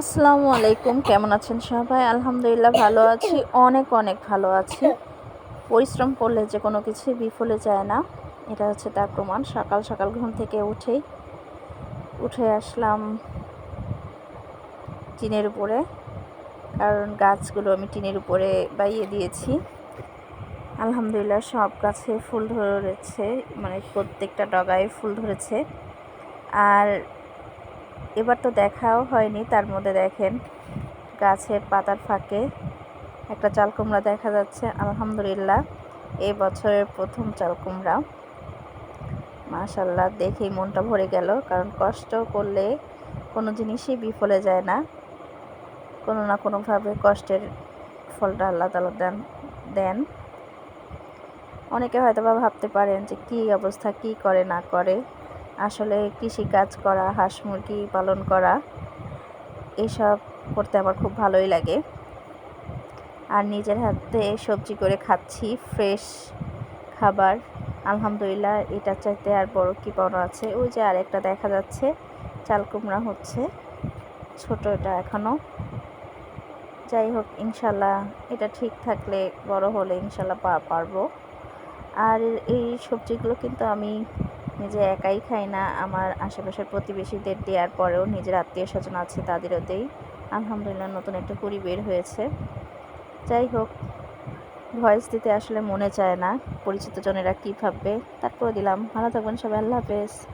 আসসালামু আলাইকুম, কেমন আছেন সবাই? আলহামদুলিল্লাহ ভালো আছি, অনেক অনেক ভালো আছি। পরিশ্রম করলে যে কোনো কিছু বিফলে যায় না, এটা হচ্ছে তার প্রমাণ। সকাল সকাল ঘুম থেকে উঠেই, উঠে আসলাম টিনের উপরে, কারণ গাছগুলো আমি টিনের উপরে বাইয়ে দিয়েছি। আলহামদুলিল্লাহ সব গাছে ফুল ধরেছে মানে প্রত্যেকটা ডগায় ফুল ধরেছে। আর এবার তো দেখাও হয়নি, তার মধ্যে দেখেন গাছের পাতার ফাঁকে একটা চাল কুমড়া দেখা যাচ্ছে, আলহামদুলিল্লাহ। এই বছরের প্রথম চাল কুমড়া। মাশাল্লাহ দেখেই মনটা ভরে গেল, কারণ কষ্ট করলে কোনো জিনিসই বিফলে যায় না। কোনো না কোনোভাবে কষ্টের ফলটা আল্লাহ তালা দেন দেন। অনেকে হয়তো বা ভাবতে পারেন যে কী অবস্থা, কি করে, না করে। আসলে কৃষি কাজ করা, হাঁস মুরগি পালন করা, এসব করতে আমার খুব ভালোই লাগে। আর নিজের হাতে সবজি করে খাচ্ছি, ফ্রেশ খাবার। আলহামদুলিল্লাহ এটা চাইতে আর বড় কী পাওনা আছে? ওই যে আর একটা দেখা যাচ্ছে, চাল কুমড়া হচ্ছে, ছোট এটা এখনও যাই হোক, ইনশাল্লাহ এটা ঠিক থাকলে বড় হলে ইনশাল্লাহ পারব। আর এই সবজিগুলো কিন্তু আমি নিজে একাই খাই না, আমার আশেপাশের প্রতিবেশীদের দেওয়ার পরেও নিজের আত্মীয় স্বজন আছে তাদেরও দেই। আলহামদুলিল্লাহ, নতুন একটা কুড়ি বের হয়েছে। যাই হোক, ভয়েস দিতে আসলে মনে চায় না, পরিচিত জনেরা কী ভাববে তারপরে দিলাম। ভালো থাকবেন সবাই, আল্লাহ হাফেজ।